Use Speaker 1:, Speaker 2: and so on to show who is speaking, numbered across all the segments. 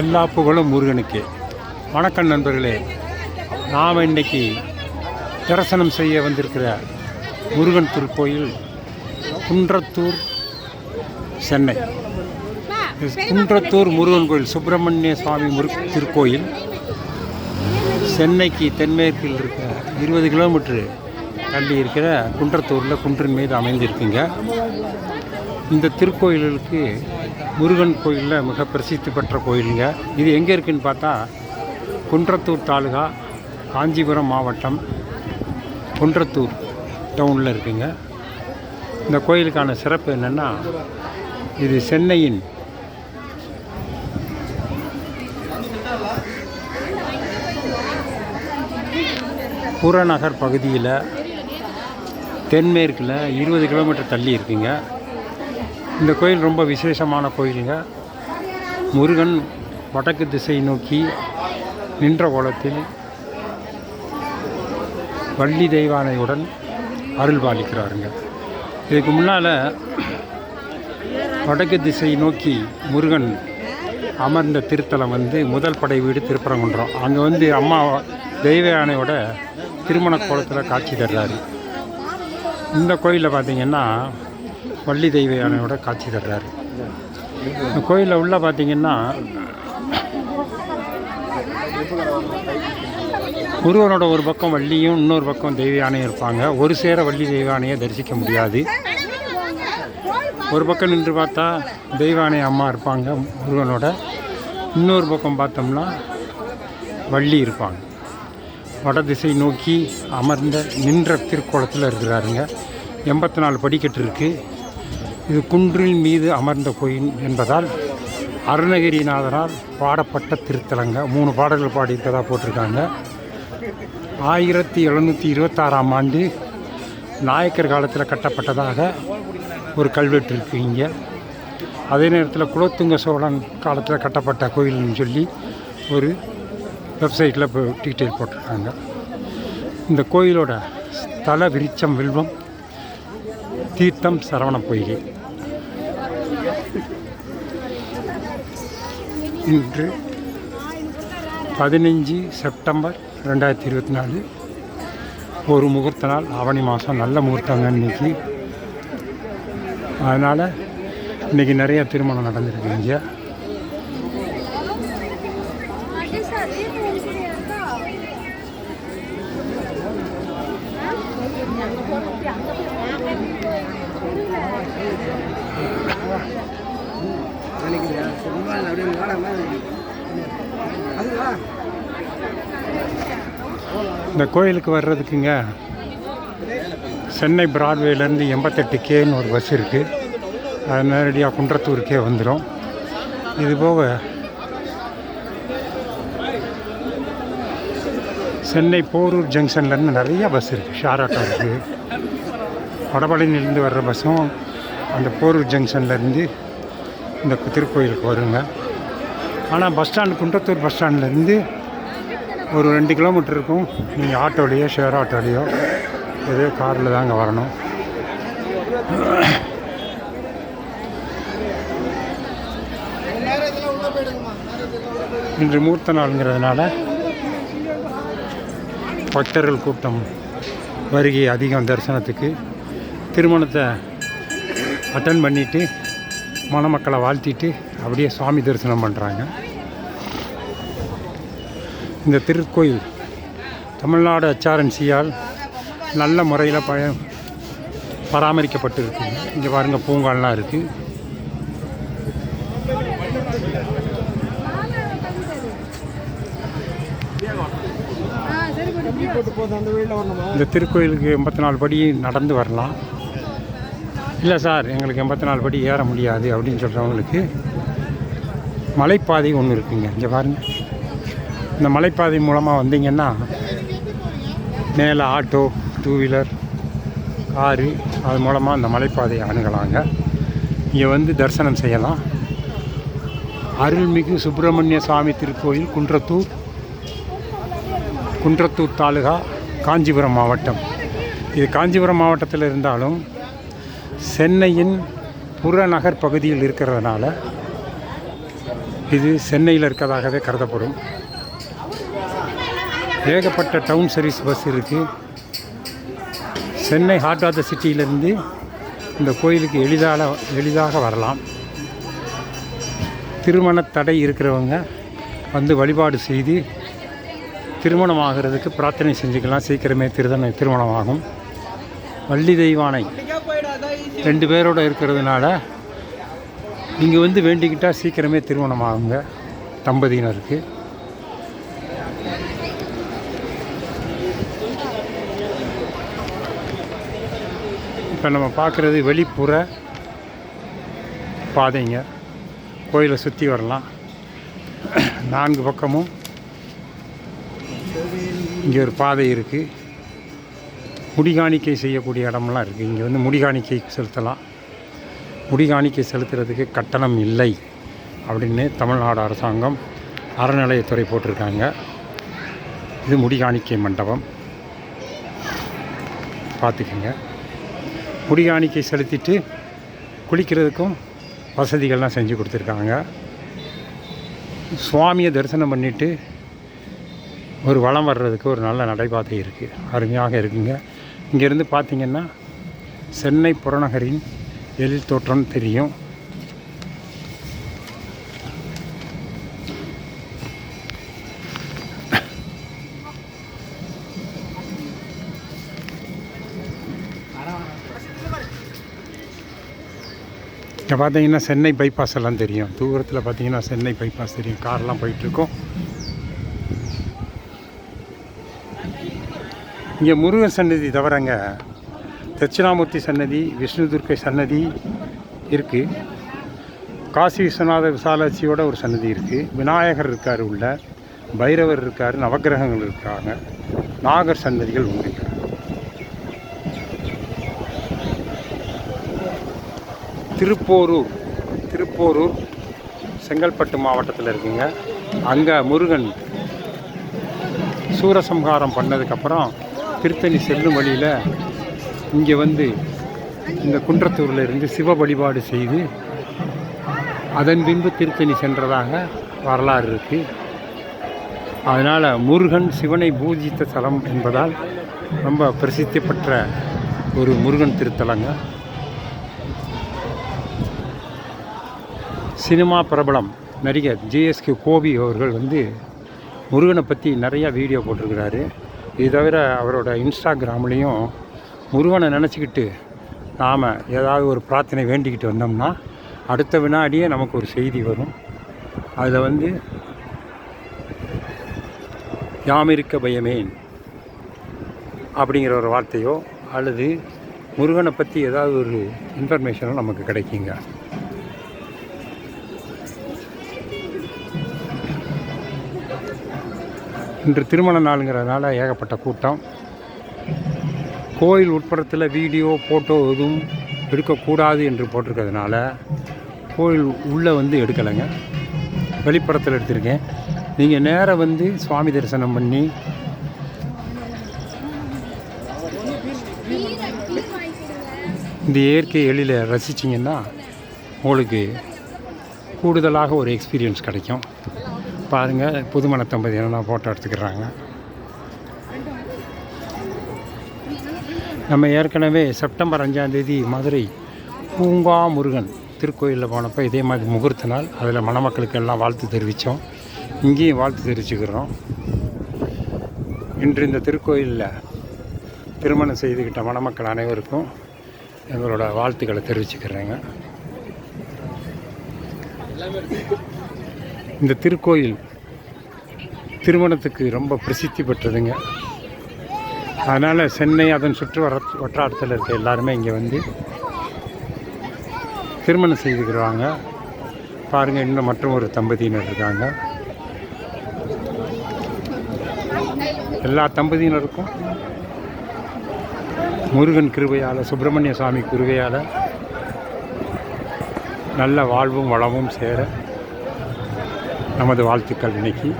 Speaker 1: எல்லா புகழும் முருகனுக்கு. வணக்கம் நண்பர்களே. நாம் இன்னைக்கு தரிசனம் செய்ய வந்திருக்கிற முருகன் திருக்கோயில் குன்றத்தூர் சென்னை. குன்றத்தூர் முருகன் கோயில் சுப்பிரமணிய சுவாமி முரு திருக்கோயில் சென்னைக்கு தென்மேற்கில் இருக்கிற இருபது கிலோமீட்டரு தள்ளி இருக்கிற குன்றத்தூரில் குன்றின் மீது அமைந்திருக்குங்க. இந்த திருக்கோயிலுக்கு முருகன் கோயிலில் மிக பிரசித்தி பெற்ற கோயிலுங்க. இது எங்கே இருக்குதுன்னு பார்த்தா குன்றத்தூர் தாலுகா காஞ்சிபுரம் மாவட்டம் குன்றத்தூர் டவுனில் இருக்குங்க. இந்த கோயிலுக்கான சிறப்பு என்னென்னா இது சென்னையின் புறநகர் பகுதியில் தென்மேற்கில் இருபது கிலோமீட்டர் தள்ளி இருக்குங்க. இந்த கோயில் ரொம்ப விசேஷமான கோயிலுங்க. முருகன் வடக்கு திசை நோக்கி நின்ற கோலத்தில் வள்ளி தெய்வானையுடன் அருள் பாலிக்கிறாருங்க. இதுக்கு முன்னால் வடக்கு திசை நோக்கி முருகன் அமர்ந்த திருத்தலம் வந்து முதல் படை வீடு திருப்பரங்குன்றம். அங்கே வந்து அம்மா தெய்வ யானையோட திருமண கோலத்தில் காட்சி தர்றாரு. இந்த கோயிலில் பார்த்திங்கன்னா வள்ளி தெய்வ யானையோட காட்சி தர்றாரு. இந்த கோயிலில் உள்ள பார்த்தீங்கன்னா முருகனோட ஒரு பக்கம் வள்ளியும் இன்னொரு பக்கம் தெய்வ யானையும் இருப்பாங்க. ஒரு சேர வள்ளி தெய்வ யானையை தரிசிக்க முடியாது. ஒரு பக்கம் நின்று பார்த்தா தெய்வானை அம்மா இருப்பாங்க முருகனோட. இன்னொரு பக்கம் பார்த்தோம்னா வள்ளி இருப்பாங்க. வட திசை நோக்கி அமர்ந்த நின்ற திருக்கோலத்தில் இருக்கிறாருங்க. எண்பத்தி நாலு படிக்கட்டு இருக்குது இது குன்றின் மீது அமர்ந்த கோயில் என்பதால் அருணகிரிநாதனால் பாடப்பட்ட திருத்தலங்க. மூணு பாடல்கள் பாடியிருக்கதாக போட்டிருக்காங்க. ஆயிரத்தி எழுநூற்றி இருபத்தாறாம் ஆண்டு நாயக்கர் காலத்தில் கட்டப்பட்டதாக ஒரு கல்வெட்டு இருக்கு இங்கே. அதே நேரத்தில் குலோத்துங்க சோழன் காலத்தில் கட்டப்பட்ட கோயில்னு சொல்லி ஒரு வெப்சைட்டில் இப்போ டீட்டெயில் போட்டிருக்காங்க. இந்த கோயிலோட ஸ்தல விருச்சம் வில்வம் தீர்த்தம் சரவண பொய்கை. இன்று பதினஞ்சு செப்டம்பர் ரெண்டாயிரத்தி இருபத்தி நாலு. ஒரு முகூர்த்த நாள் ஆவணி மாதம் நல்ல முகூர்த்தங்க இன்றைக்கி அதனால் இன்றைக்கி நிறைய திருமணம் நடந்திருக்கு இங்கே இந்த கோயிலுக்கு வர்றதுக்குங்க சென்னை பிராட்வேலேருந்து எண்பத்தெட்டு கேன்னு ஒரு பஸ் இருக்குது அது நேரடியாக குன்றத்தூருக்கே வந்துடும் இது போக சென்னை போரூர் ஜங்ஷன்லேருந்து நிறைய பஸ் இருக்குது ஷாராட்டா ஆட்டோ இருக்குது வடபழனிலேருந்து வர்ற பஸ்ஸும் அந்த போரூர் ஜங்ஷன்லேருந்து இந்த திருக்கோயிலுக்கு வருங்க. ஆனால் பஸ் ஸ்டாண்டு குன்றத்தூர் பஸ் ஸ்டாண்ட்லேருந்து ஒரு ரெண்டு கிலோமீட்டர் இருக்கும். நீங்கள் ஆட்டோலேயோ ஷேர் ஆட்டோலேயோ ஏதோ காரில் தாங்க வரணும். இன்று மூர்த்த நாளுங்கிறதுனால பக்தர்கள் கூட்டம் வருகை அதிகம் தரிசனத்துக்கு. திருமணத்தை அட்டன் பண்ணிவிட்டு மணமக்களை வாழ்த்திட்டு அப்படியே சுவாமி தரிசனம் பண்ணுறாங்க இந்த திருக்கோயில் தமிழ்நாடு அச்சாரன்சியால் நல்ல முறையில் பய பராமரிக்கப்பட்டு இருக்குங்க இங்கே பாருங்கள் பூங்கால்லாம் இருக்குது இந்த திருக்கோயிலுக்கு எண்பத்தி நாலு படி நடந்து வரலாம். இல்லை சார் எங்களுக்கு எண்பத்தி நாலு படி ஏற முடியாது அப்படின்னு சொல்கிறவங்களுக்கு மலைப்பாதை ஒன்று இருக்குங்க. இங்கே பாருங்கள் இந்த மலைப்பாதை மூலமாக வந்தீங்கன்னா மேலே ஆட்டோ டூ வீலர் காரு அது மூலமாக அந்த மலைப்பாதையை அணுகலாங்க. இங்கே வந்து தரிசனம் செய்யலாம். அருள்மிகு சுப்பிரமணிய சுவாமி திருக்கோயில் குன்றத்தூர் குன்றத்தூர் தாலுகா காஞ்சிபுரம் மாவட்டம். இது காஞ்சிபுரம் மாவட்டத்தில் இருந்தாலும் சென்னையின் புறநகர் பகுதியில் இருக்கிறதுனால இது சென்னையில் இருக்கதாகவே கருதப்படும். ஏகப்பட்ட டவுன் சர்வீஸ் பஸ் இருக்குது சென்னை ஹார்ட் ஆஃப் த சிட்டியிலேருந்து இந்த கோயிலுக்கு எளிதாக எளிதாக வரலாம். திருமண தடை இருக்கிறவங்க வந்து வழிபாடு செய்து திருமணம் ஆகிறதுக்கு பிரார்த்தனை செஞ்சுக்கலாம். சீக்கிரமே திருதண திருமணமாகும். வள்ளி தெய்வானை ரெண்டு பேரோட இருக்கிறதுனால இங்கே வந்து வேண்டிக்கிட்டால் சீக்கிரமே திருமணம் ஆகுங்க தம்பதியினருக்கு. இப்போ நம்ம பார்க்குறது வெளிப்புற பாதைங்க. கோயிலை சுற்றி வரலாம். நான்கு பக்கமும் இங்கே ஒரு பாதை இருக்குது முடிகாணிக்கை செய்யக்கூடிய இடமெல்லாம் இருக்குது இங்கே வந்து முடிகாணிக்கை செலுத்தலாம். முடிகாணிக்கை செலுத்துறதுக்கு கட்டணம் இல்லை அப்படின்னு தமிழ்நாடு அரசாங்கம் அறநிலையத்துறை போட்டிருக்காங்க. இது முடிகாணிக்கை மண்டபம். பார்த்துக்கோங்க. முடிகாணிக்கை செலுத்திட்டு குளிக்கிறதுக்கும் வசதிகள்லாம் செஞ்சு கொடுத்துருக்காங்க. சுவாமியை தரிசனம் பண்ணிவிட்டு ஒரு வளம் வர்றதுக்கு ஒரு நல்ல நடைபாதை இருக்குது அருமையாக இருக்குங்க. இங்கேருந்து பார்த்தீங்கன்னா சென்னை புறநகரின் எழில் தோற்றம் தெரியும். இங்கே பார்த்தீங்கன்னா சென்னை பைபாஸ் எல்லாம் தெரியும். தூரத்தில் பார்த்தீங்கன்னா சென்னை பைபாஸ் தெரியும். கார்லாம் போயிட்டுருக்கோம். இங்கே முருகன் சன்னதி தவிரங்க தட்சிணாமூர்த்தி சன்னதி விஷ்ணு துர்க்கை சன்னதி இருக்குது காசி விஸ்வநாத விசாலாட்சியோட ஒரு சன்னதி இருக்குது விநாயகர் இருக்கார் உள்ள. பைரவர் இருக்கார் நவக்கிரகங்கள் இருக்காங்க. நாகர் சன்னதிகள் உண்டு. திருப்போரூர் திருப்போரூர் செங்கல்பட்டு மாவட்டத்தில் இருக்குங்க. அங்கே முருகன் சூரசம்ஹாரம் பண்ணதுக்கப்புறம் திருத்தணி செல்லும் வழியில் இங்கே வந்து இந்த குன்றத்தூரில் இருந்து சிவ வழிபாடு செய்து அதன் பின்பு திருத்தணி சென்றதாக வரலாறு இருக்குது அதனால் முருகன் சிவனை பூஜித்த தலம் என்பதால் ரொம்ப பிரசித்தி பெற்ற ஒரு முருகன் திருத்தலங்க. சினிமா பிரபலம் நடிகர் ஜேஎஸ்கே கோபி அவர்கள் வந்து முருகனை பற்றி நிறையா வீடியோ போட்டிருக்கிறாரு. இது தவிர அவரோட இன்ஸ்டாகிராம்லேயும் முருகனை நினச்சிக்கிட்டு நாம் ஏதாவது ஒரு பிரார்த்தனை வேண்டிக்கிட்டு வந்தோம்னா அடுத்த வினாடியே நமக்கு ஒரு செய்தி வரும். அதில் வந்து யாமிருக்க பயமேன் அப்படிங்கிற ஒரு வார்த்தையோ அல்லது முருகனை பற்றி ஏதாவது ஒரு இன்ஃபர்மேஷனோ நமக்கு கிடைக்குங்க. இன்று திருமண நாளுங்கிறதுனால ஏகப்பட்ட கூட்டம். கோயில் உட்புறத்தில் வீடியோ ஃபோட்டோ எதுவும் எடுக்கக்கூடாது என்று போட்டிருக்கிறதுனால கோயில் உள்ளே வந்து எடுக்கலைங்க. வெளிப்புறத்தில் எடுத்திருக்கேன். நீங்கள் நேராக வந்து சுவாமி தரிசனம் பண்ணி இந்த இயற்கை எழில ரசிச்சிங்கன்னா உங்களுக்கு கூடுதலாக ஒரு எக்ஸ்பீரியன்ஸ் கிடைக்கும். பாருங்கள் புதுமண தம்பதி என்ன ஃபோட்டோ எடுத்துக்கிறாங்க. நம்ம ஏற்கனவே செப்டம்பர் அஞ்சாந்தேதி மதுரை பூங்கா முருகன் திருக்கோயிலில் போனப்போ இதே மாதிரி முகூர்த்த நாள் அதில் மணமக்களுக்கு எல்லாம் வாழ்த்து தெரிவித்தோம் இங்கேயும் வாழ்த்து தெரிவிச்சுக்கிறோம். இன்று இந்த திருக்கோயிலில் திருமணம் செய்துக்கிட்ட மணமக்கள் அனைவருக்கும் எங்களோட வாழ்த்துக்களை தெரிவிச்சுக்கிறேங்க. இந்த திருக்கோயில் திருமணத்துக்கு ரொம்ப பிரசித்தி பெற்றதுங்க. அதனால் சென்னை அதன் சுற்று வர வட்டாரத்தில் இருக்க எல்லாருமே இங்கே வந்து திருமணம் செய்துக்கிறாங்க பாருங்கள் இன்னும் மற்றும் ஒரு தம்பதியினர் இருக்காங்க. எல்லா தம்பதியினருக்கும் முருகன் கிருபையால் சுப்பிரமணிய சுவாமி கிருபையால் நல்ல வாழ்வும் வளமும் சேர நமது வாழ்த்துக்கள் இன்னைக்கு.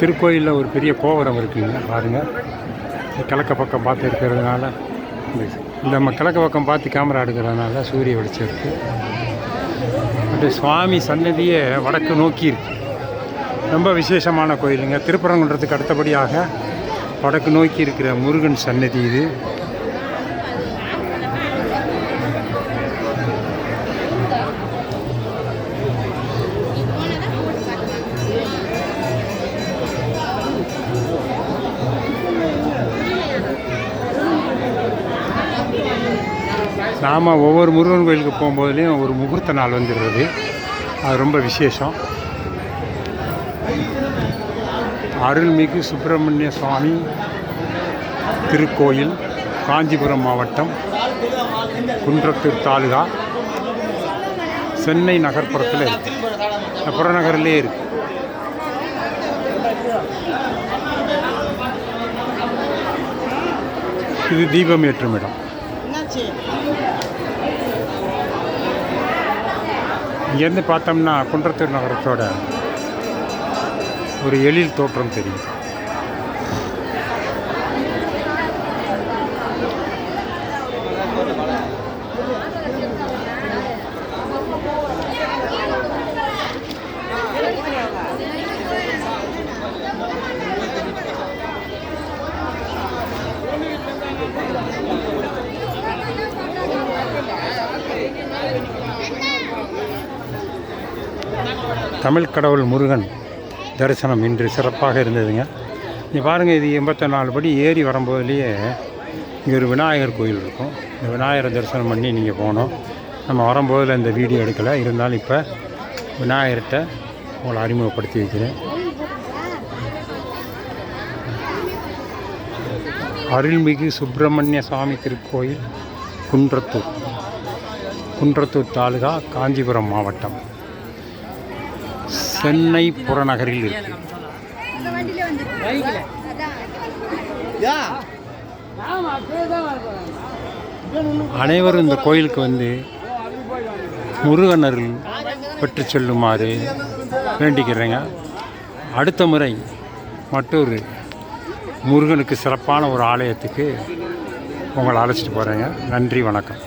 Speaker 1: திருக்கோயிலில் ஒரு பெரிய கோபுரம் இருக்குங்க பாருங்கள் கிழக்க பக்கம் பார்த்து இருக்கிறதுனால இந்த- நம்ம கிழக்க பக்கம் பார்த்து கேமரா எடுக்கிறதுனால சூரிய வெளிச்சம் இருக்குது இந்த சுவாமி சன்னதியே வடக்கு நோக்கி இருக்கு. ரொம்ப விசேஷமான கோயிலுங்க. திருப்பரங்குன்றத்துக்கு அடுத்தபடியாக வடக்கு நோக்கி இருக்கிற முருகன் சன்னதி இது. நாம் ஒவ்வொரு முருகன் கோயிலுக்கு போகும்போதுலேயும் ஒரு முகூர்த்த நாள் வந்துடுறது. அது ரொம்ப விசேஷம். அருள்மிகு சுப்பிரமணிய சுவாமி திருக்கோயில் காஞ்சிபுரம் மாவட்டம் குன்றத்தூர் தாலுகா சென்னை நகர்ப்புறத்தில் இருக்கு. இந்த புறநகர்லேயே இருக்கு. இது தீபம் ஏற்றும் இடம். இங்கேருந்து பார்த்தோம்னா குன்றத்தூர் நகரத்தோட ஒரு எழில் தோற்றம் தெரியும். தமிழ் கடவுள் முருகன் தரிசனம் இன்று சிறப்பாக இருந்ததுங்க. இங்கே பாருங்கள் இது எண்பத்தி நாலு படி ஏறி வரும்போதுலேயே இங்கே ஒரு விநாயகர் கோயில் இருக்கும். இந்த விநாயகரை தரிசனம் பண்ணி நீங்கள் போகணும். நம்ம வரும்போதில் இந்த வீடியோ எடுக்கலை. இருந்தாலும் இப்போ விநாயகர்கிட்ட உங்களை அறிமுகப்படுத்தி வைக்கிறேன். அருள்மிகு சுப்பிரமணிய சுவாமி திருக்கோயில் குன்றத்தூர். குன்றத்தூர் தாலுகா காஞ்சிபுரம் மாவட்டம். சென்னை புறநகரில் இருக்கு. அனைவரும் இந்த கோயிலுக்கு வந்து முருகன் அருள் பெற்று செல்லுமாறு வேண்டிக்கிறேங்க. அடுத்த முறை மற்றொரு முருகனுக்கு சிறப்பான ஒரு ஆலயத்துக்கு உங்களை அழைச்சிட்டு போகிறேங்க நன்றி வணக்கம்.